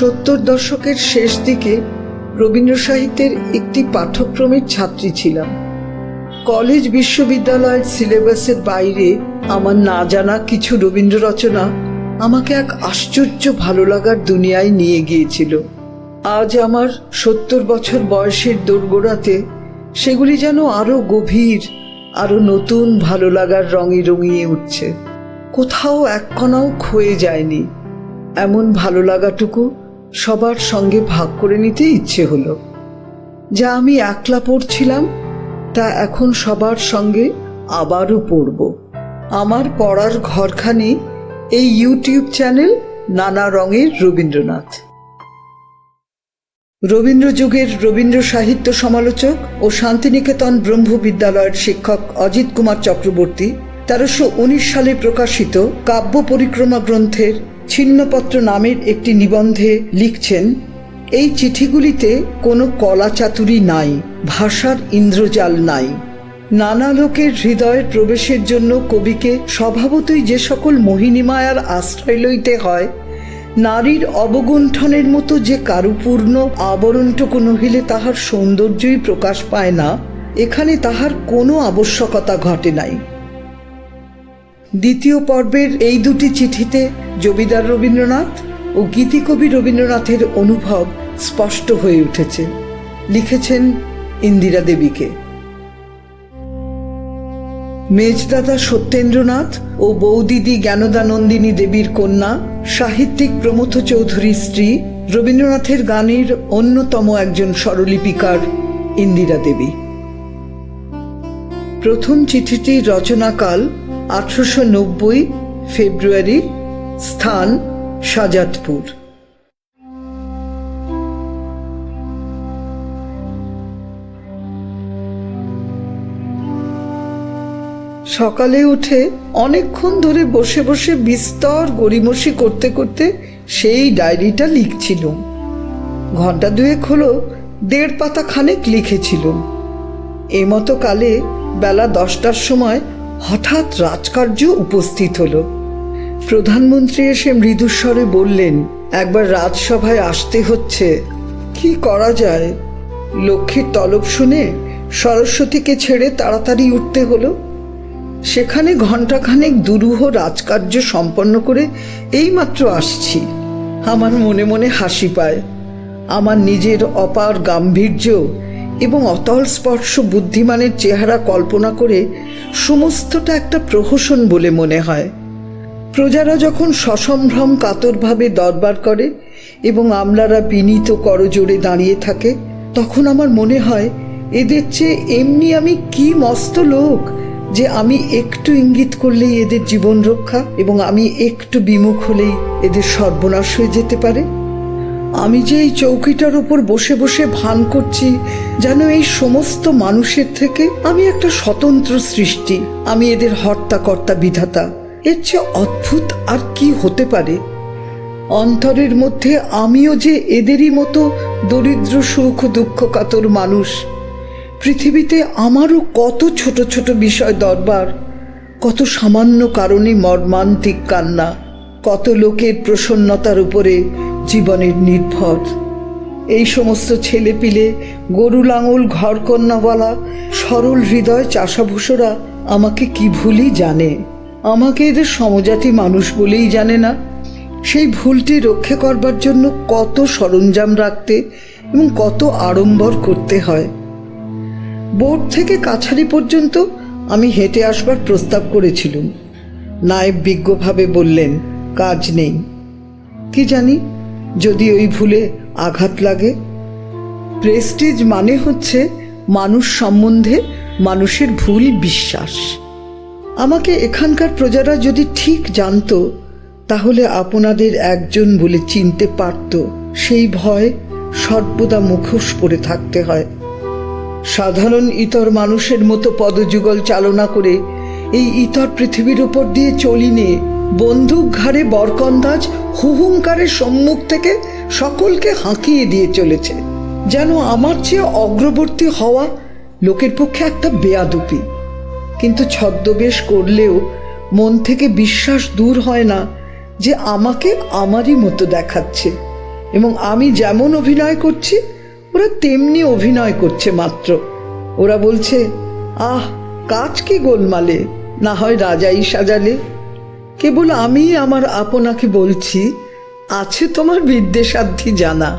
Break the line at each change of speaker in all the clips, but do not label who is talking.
সত্তর দশকের শেষ দিকে রবীন্দ্র সাহিত্যের একটি পাঠ্যক্রমের ছাত্রী ছিলাম। কলেজ বিশ্ববিদ্যালয়ের সিলেবাসের বাইরে আমার না জানা কিছু রবীন্দ্র রচনা আমাকে এক আশ্চর্য ভালো লাগার দুনিয়ায় নিয়ে গিয়েছিল। আজ আমার সত্তর বছর বয়সের দোরগোড়াতে সেগুলি যেন আরও গভীর, আরও নতুন ভালো লাগার রঙে রঙিয়ে উঠছে। কোথাও এক কণাও ক্ষয়ে যায়নি। এমন ভালো লাগাটুকু সবার সঙ্গে ভাগ করে নিতে ইচ্ছে হলো। যা আমি একলা পড়ছিলাম, তা এখন সবার সঙ্গে আবারও পড়ব। আমার পড়ার ঘরখানি এই ইউটিউব চ্যানেল নানা রঙের রবীন্দ্রনাথ। রবীন্দ্র যুগের রবীন্দ্র সাহিত্য সমালোচক ও শান্তিনিকেতন ব্রহ্ম বিদ্যালয়ের শিক্ষক অজিত কুমার চক্রবর্তী তেরোশো সালে প্রকাশিত কাব্য পরিক্রমা গ্রন্থের ছিন্নপত্র নামের একটি নিবন্ধে লিখছেন, এই চিঠিগুলিতে কোনো কলা চাতুরি নাই, ভাষার ইন্দ্রজাল নাই। নানা লোকের হৃদয়ের প্রবেশের জন্য কবিকে স্বভাবতই যে সকল মোহিনীমায়ার আশ্রয় লইতে হয়, নারীর অবগুণ্ঠনের মতো যে কারুপূর্ণ আবরণটুকু নহিলে তাহার সৌন্দর্যই প্রকাশ পায় না, এখানে তাহার কোনো আবশ্যকতা ঘটে নাই। দ্বিতীয় পর্বের এই দুটি চিঠিতে জমিদার রবীন্দ্রনাথ ও গীতিকবি রবীন্দ্রনাথের অনুভব স্পষ্ট হয়ে উঠেছে। লিখেছেন ইন্দিরা দেবীকে। মেজদাদা সত্যেন্দ্রনাথ ও বৌদিদি জ্ঞানদানন্দিনী দেবীর কন্যা সাহিত্যিক প্রমথ চৌধুরীর স্ত্রী রবীন্দ্রনাথের গানের অন্যতম একজন স্বরলিপিকার ইন্দিরা দেবী। প্রথম চিঠিটির রচনাকাল আঠারোশো নব্বই ফেব্রুয়ারি স্থান শাজাদপুর সকালে উঠে অনেকক্ষণ ধরে বসে বসে বিস্তর গড়িমসি করতে করতে সেই ডায়েরিটা লিখছিলুম ঘণ্টা দুয়েক হলো দেড় পাতা খানেক লিখেছিলুম এমতো কালে বেলা দশটার সময় হঠাৎ রাজকার্য উপস্থিত হলো। প্রধানমন্ত্রী এসে মৃদুস্বরে বললেন, একবার রাজসভায় আসতে হচ্ছে। কি করা যায়? লক্ষ্মীর তলব শুনে সরস্বতীকে ছেড়ে তাড়াতাড়ি উঠতে হলো। সেখানে ঘণ্টাখানেক দুরূহ রাজকার্য সম্পন্ন করে এইমাত্র আসছি। আমার মনে মনে হাসি পায়। আমার নিজের অপার গাম্ভীর্য এবং অতল স্পর্শ বুদ্ধিমানের চেহারা কল্পনা করে সমস্তটা একটা প্রহসন বলে মনে হয়। প্রজারা যখন সসম্ভ্রম কাতরভাবে দরবার করে এবং আমলারা বিনীত করজোড়ে দাঁড়িয়ে থাকে, তখন আমার মনে হয়, এদের চেয়ে এমনি আমি কি মস্ত লোক যে আমি একটু ইঙ্গিত করলেই এদের জীবন রক্ষা এবং আমি একটু বিমুখ হলেই এদের সর্বনাশ হয়ে যেতে পারে। আমি যে এই চৌকিটার উপর বসে বসে ভান করছি, যেন এই সমস্ত মানুষের থেকে আমি একটা স্বতন্ত্র সৃষ্টি। আমি এদের হর্তাকর্তা বিধাতা। এর চেয়ে অদ্ভুত আর কি হতে পারে? অন্তরের মধ্যে আমিও যে এদেরই মতো দরিদ্র, সুখ, দুঃখ, কাতর মানুষ। পৃথিবীতে আমারও কত ছোট ছোট বিষয় দরবার, কত সামান্য কারণে মর্মান্তিক কান্না, কত লোকের প্রসন্নতার উপরে জীবনের নির্ভর। এই সমস্ত ছেলে পিলে গরু লাঙল, ঘরকন্যাওয়ালা, সরল হৃদয় চাষাভূষরা আমাকে কি ভুলই জানে? আমাকে এদের সমজাতি মানুষ বলেই জানে না? সেই ভুলটি রক্ষে করবার জন্য কত সরঞ্জাম রাখতে এবং কত আড়ম্বর করতে হয়। বোর্ড থেকে কাছারি পর্যন্ত আমি হেঁটে আসবার প্রস্তাব করেছিলুম। নায়েব বিজ্ঞভাবে বললেন, কাজ নেই। কি জানি? যদি ওই ভুলে আঘাত লাগে? প্রেস্টিজ মানে হচ্ছে মানুষ সম্বন্ধে মানুষের ভুল বিশ্বাস। আমাকে এখানকার প্রজারা যদি ঠিক জানতো, তাহলে আপনাদের একজন বলে চিনতে পারত, সেই ভয় সর্বদা মুখোশ পরে থাকতে হয়। সাধারণ ইতর মানুষের মতো পদযুগল চালনা করে এই ইতর পৃথিবীর উপর দিয়ে চলি চলিনে বন্দুক ঘাড়ে বরকন্দাজ হুহুঙ্কারের সম্মুখ থেকে সকলকে হাঁকিয়ে দিয়ে চলেছে। যেন আমার চেয়ে অগ্রবর্তী হওয়া লোকের পক্ষে একটা বেয়াদুপি। কিন্তু ছদ্মবেশ করলেও মন থেকে বিশ্বাস দূর হয় না যে আমাকে আমারই মতো দেখাচ্ছে। এবং আমি যেমন অভিনয় করছি, ওরা তেমনি অভিনয় করছে মাত্র। ওরা বলছে, আহ, কাজ কি গোলমালে? না হয় রাজাই সাজালে। কেবল আমি আমার আপনাকে বলছি, আছে তোমার বিদ্যেসাধ্যি জানা।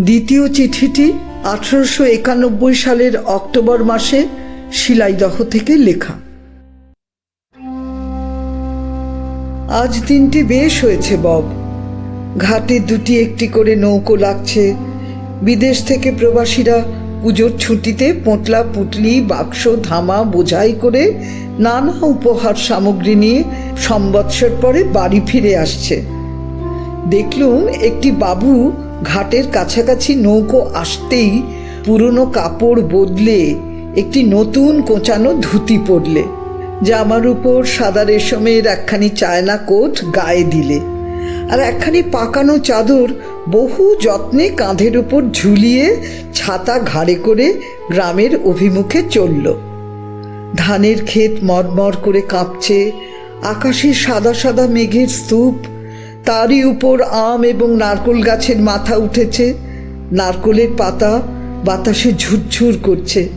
দ্বিতীয় চিঠিটি আঠারোশো একানব্বই সালের অক্টোবর মাসে শিলাইদহ থেকে লেখা। আজ দিনটি বেশ হয়েছে, বব। ঘাটে দুটি একটি করে নৌকো লাগছে। বিদেশ থেকে প্রবাসীরা পুজোর ছুটিতে পোটলা পুটলি, বাক্স, ধামা, বোঝাই করে নানা উপহার সামগ্রী নিয়ে সম্বৎসর পরে বাড়ি ফিরে আসছে। দেখলুম একটি বাবু ঘাটের কাছাকাছি নৌকো আসতেই পুরনো কাপড় বদলে একটি নতুন কোঁচানো ধুতি পরলে। জামার উপর সাদা রেশমের একখানি চায়না কোট গায়ে দিলে। আর একখানি পাকানো চাদর বহু যত্নে কাঁধের উপর ঝুলিয়ে ছাতা ঘাড়ে করে গ্রামের অভিমুখে চলল। ধানের ক্ষেত মরমর করে কাঁপছে, আকাশে সাদা সাদা মেঘের স্তূপ, তারই উপর আম এবং নারকোল গাছের মাথা উঠেছে, নারকোলের পাতা বাতাসে ঝুরঝুর করছে।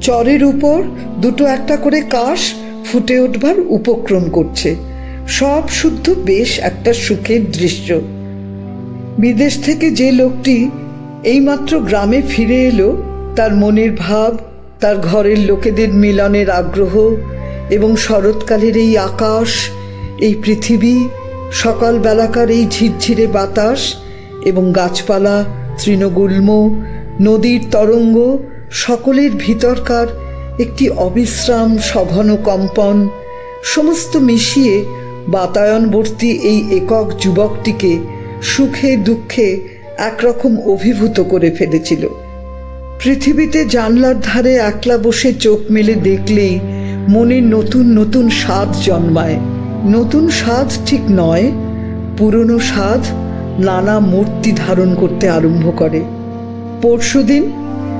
চরের উপর দুটো একটা করে কাশ ফুটে উঠবার উপক্রম করছে। সব শুদ্ধ বেশ একটা সুখের দৃশ্য। বিদেশ থেকে যে লোকটি এইমাত্র গ্রামে ফিরে এলো, তার মনের ভাব, তার ঘরের লোকেদের মিলনের আগ্রহ এবং শরৎকালের এই আকাশ, এই পৃথিবী, সকালবেলাকার এই ঝিরঝিরে বাতাস এবং গাছপালা, তৃণগুল্ম, নদীর তরঙ্গ সকলের ভিতরকার একটি অবিশ্রাম সঘন কম্পন, সমস্ত মিশিয়ে বাতায়নবর্তী এই একক যুবকটিকে সুখে দুঃখে একরকম অভিভূত করে ফেলেছিল। পৃথিবীতে জানলার ধারে একলা বসে চোখ মেলে দেখলেই মনে নতুন নতুন স্বাদ জন্মায়। নতুন স্বাদ ঠিক নয়, পুরনো স্বাদ নানা মূর্তি ধারণ করতে আরম্ভ করে। পরশুদিন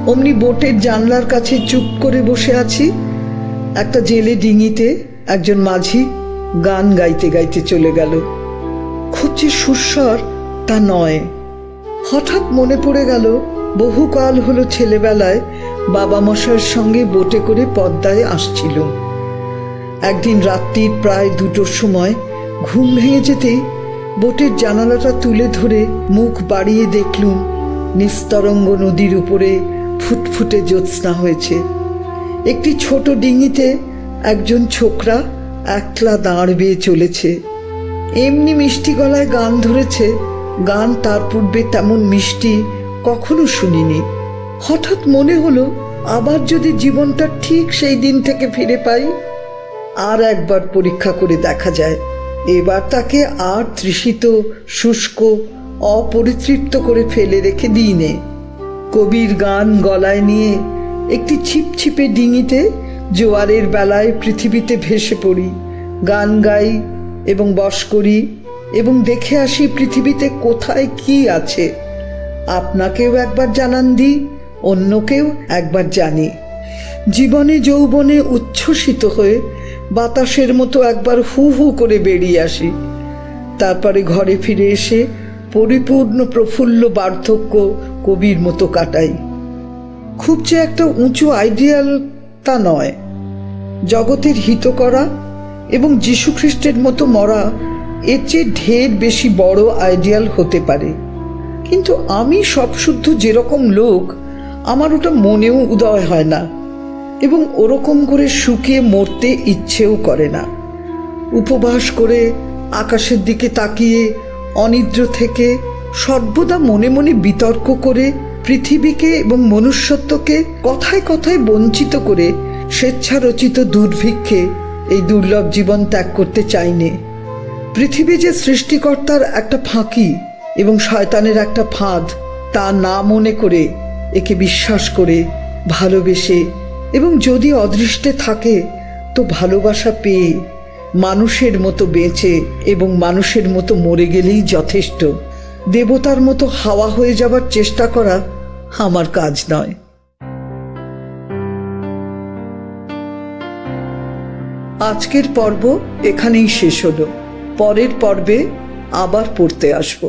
অমনি বোটের জানলার কাছে চুপ করে বসে আছি। একটা জেলে ডিঙিতে একজন মাঝি গান গাইতে গাইতে চলে গেল। খুব যে সুস্বর তা নয়। হঠাৎ মনে পড়ে গেল, বহুকাল হলো ছেলেবেলায় বাবা মশাইয়ের সঙ্গে বোটে করে পদ্মায় আসছিল। একদিন রাত্রির প্রায় দুটোর সময় ঘুম ভেঙে যেতেই বোটের জানালাটা তুলে ধরে মুখ বাড়িয়ে দেখলুম, নিস্তরঙ্গ নদীর উপরে ফুটফুটে জ্যোৎস্না হয়েছে। একটি ছোট ডিঙিতে একজন ছোকরা একলা দাঁড় বেয়ে চলেছে। এমনি মিষ্টি গলায় গান ধরেছে। গান তার পূর্বে তেমন মিষ্টি কখনো শুনিনি। হঠাৎ মনে হলো, আবার যদি জীবনটা ঠিক সেই দিন থেকে ফিরে পাই, আর একবার পরীক্ষা করে দেখা যায়। এবার তাকে আর তৃষিত, শুষ্ক, অপরিতৃপ্ত করে ফেলে রেখে দিই নে কবির গান গলায় নিয়ে একটি ছিপছিপে ডিঙিতে জোয়ারের বেলায় পৃথিবীতে ভেসে পড়ি, গান গাই এবং বস করি এবং দেখে আসি পৃথিবীতে কোথায় কি আছে। আপনাকেও একবার জানান দিই অন্যকেও একবার জানি। জীবনে যৌবনে উচ্ছ্বসিত হয়ে বাতাসের মতো একবার হু হু করে বেরিয়ে আসি। তারপরে ঘরে ফিরে এসে পরিপূর্ণ প্রফুল্ল বার্ধক্য কবির মতো কাটাই। খুব যে একটা উঁচু আইডিয়াল তা নয়। জগতের হিত করা এবং যীশুখ্রিস্টের মতো মরা এর চেয়ে ঢের বেশি বড় আইডিয়াল হতে পারে। কিন্তু আমি সবশুদ্ধ যেরকম লোক, আমার ওটা মনেও উদয় হয় না এবং ওরকম করে শুকিয়ে মরতে ইচ্ছেও করে না। উপবাস করে আকাশের দিকে তাকিয়ে, অনিদ্র থেকে সর্বদা মনে মনে বিতর্ক করে, পৃথিবীকে এবং মনুষ্যত্বকে কথায় কথায় বঞ্চিত করে স্বেচ্ছারচিত দুর্ভিক্ষে এই দুর্লভ জীবন ত্যাগ করতে চাইনে। পৃথিবী যে সৃষ্টিকর্তার একটা ফাঁকি এবং শয়তানের একটা ফাঁদ, তা না মনে করে একে বিশ্বাস করে, ভালোবেসে এবং যদি অদৃষ্টে থাকে, তো ভালোবাসা পেয়ে মানুষের মতো বেঁচে এবং মানুষের মতো মরে গেলেই যথেষ্ট। দেবতার মতো হাওয়া হয়ে যাবার চেষ্টা করা আমার কাজ নয়। আজকের পর্ব এখানেই শেষ হলো। পরের পর্বে আবার পড়তে আসব।